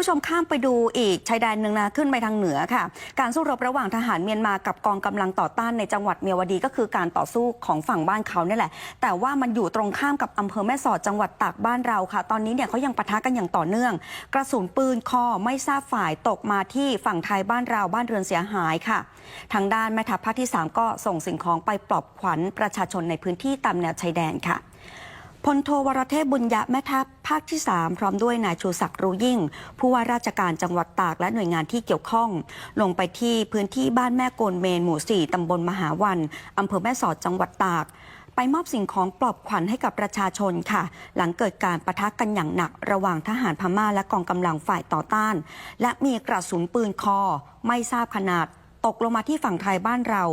ผู้ชมข้ามไปดูอีกชายแดนหนึ่งนะขึ้นไปทางเหนือค่ะ การสู้รบระหว่างทหารเมียนมากับกองกำลังต่อต้านในจังหวัดเมียวดีก็คือการต่อสู้ของฝั่งบ้านเขาเนี่ยแหละ แต่ว่ามันอยู่ตรงข้ามกับอำเภอแม่สอดจังหวัดตากบ้านเราค่ะ ตอนนี้เนี่ยเขายังปะทะกันอย่างต่อเนื่อง กระสุนปืนคอไม่ทราบฝ่ายตกมาที่ฝั่งไทยบ้านเราบ้านเรือนเสียหายค่ะ ทางด้านแม่ทัพภาคที่ 3 ก็ส่งสิ่งของไปปลอบขวัญประชาชนในพื้นที่ตามแนวชายแดนค่ะ พลโทวรเทพบุญยะแม่ทัพภาคที่ 3 พร้อมด้วยนายชูศักดิ์รู้ยิ่ง ผู้ว่าราชการจังหวัดตากและหน่วยงานที่เกี่ยวข้อง ลงไปที่พื้นที่บ้านแม่โกนเมนหมู่ 4 ตำบลมหาวันอำเภอแม่สอดจังหวัดตาก ไปมอบสิ่งของปลอบขวัญให้กับประชาชนค่ะ หลังเกิดการประทะกันอย่างหนักระหว่างทหารพม่าและกองกำลังฝ่ายต่อต้าน และมีกระสุนปืนคอ ไม่ทราบขนาด ตกลงมาที่ฝั่งไทยบ้านเรา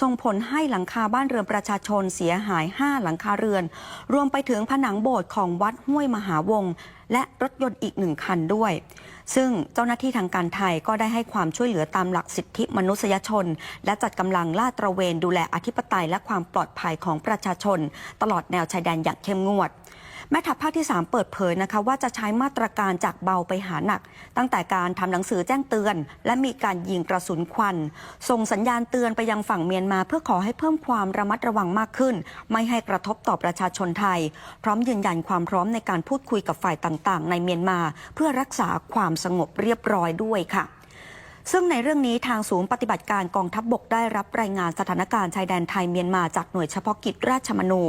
ส่งผลให้หลังคาบ้านเรือนประชาชนเสียหาย 5 หลังคาเรือน รวมไปถึงผนังโบสถ์ของวัดห้วยมหาวงและรถยนต์อีกหนึ่งคันด้วย ซึ่งเจ้าหน้าที่ทางการไทยก็ได้ให้ความช่วยเหลือตามหลักสิทธิมนุษยชน และจัดกำลังลาดตระเวนดูแลอธิปไตยและความปลอดภัยของประชาชน ตลอดแนวชายแดนอย่างเข้มงวด แม่ทัพภาคที่ 3 เปิดเผยนะคะว่าจะใช้มาตรการจากเบาไปหาหนัก ตั้งแต่การทำหนังสือแจ้งเตือน และมีการยิงกระสุนควัน ส่งสัญญาณเตือนไปยังฝั่งเมียนมา เพื่อขอให้เพิ่มความระมัดระวังมากขึ้น ไม่ให้กระทบต่อประชาชนไทย พร้อมยืนยันความพร้อมในการพูดคุยกับฝ่ายต่างๆ ในเมียนมา เพื่อรักษาความสงบเรียบร้อยด้วยค่ะ ซึ่งในเรื่องนี้ทางศูนย์ปฏิบัติการกองทัพบบกได้รับรายงานสถานการณ์ชายแดนไทยเมียนมาจากหน่วยเฉพาะกิจราชมนู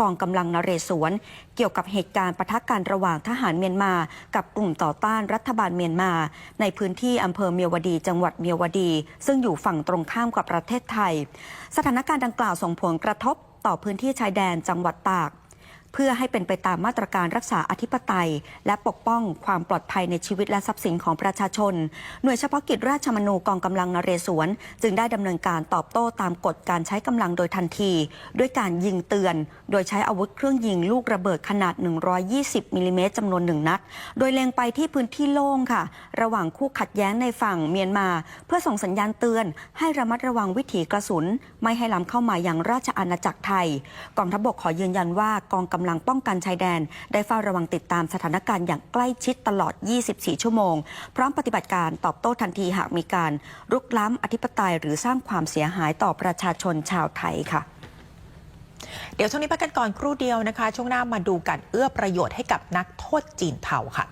กองกำลังนเรศวร เกี่ยวกับเหตุการณ์ปะทะกันระหว่างทหารเมียนมา กับกลุ่มต่อต้านรัฐบาลเมียนมา ในพื้นที่อำเภอเมียวดี จังหวัดเมียวดี ซึ่งอยู่ฝั่งตรงข้ามกับประเทศไทย สถานการณ์ดังกล่าวส่งผลกระทบต่อพื้นที่ชายแดนจังหวัดตาก เพื่อให้เป็นไปตามมาตรการรักษาอธิปไตย และปกป้องความปลอดภัยในชีวิตและทรัพย์สินของประชาชน หน่วยเฉพาะกิจราชมนูกองกำลังนเรศวร จึงได้ดำเนินการตอบโต้ตามกฎการใช้กำลังโดยทันที ด้วยการยิงเตือน โดยใช้อาวุธเครื่องยิงลูกระเบิดขนาด 120 มิลลิเมตรจำนวนหนึ่งนัด โดยเล็งไปที่พื้นที่โล่งค่ะ ระหว่างคู่ขัดแย้งในฝั่งเมียนมา เพื่อส่งสัญญาณเตือน ให้ระมัดระวังวิถีกระสุน ไม่ให้ล้ำเข้ามาอยังราชอาณาจักรไทย กองทัพบกขอยืนยันว่ากองกำำลังป้องกันชายแดน ได้เฝ้าระวังติดตามสถานการณ์อย่างใกล้ชิดตลอด 24 ชั่วโมง พร้อมปฏิบัติการตอบโต้ทันทีหากมีการรุกล้ำอธิปไตยหรือสร้างความเสียหายต่อประชาชนชาวไทยค่ะเดี๋ยวช่วงนี้พักกันก่อนครู่เดียวนะคะ ช่วงหน้ามาดูการเอื้อประโยชน์ให้กับนักโทษจีนเทาค่ะ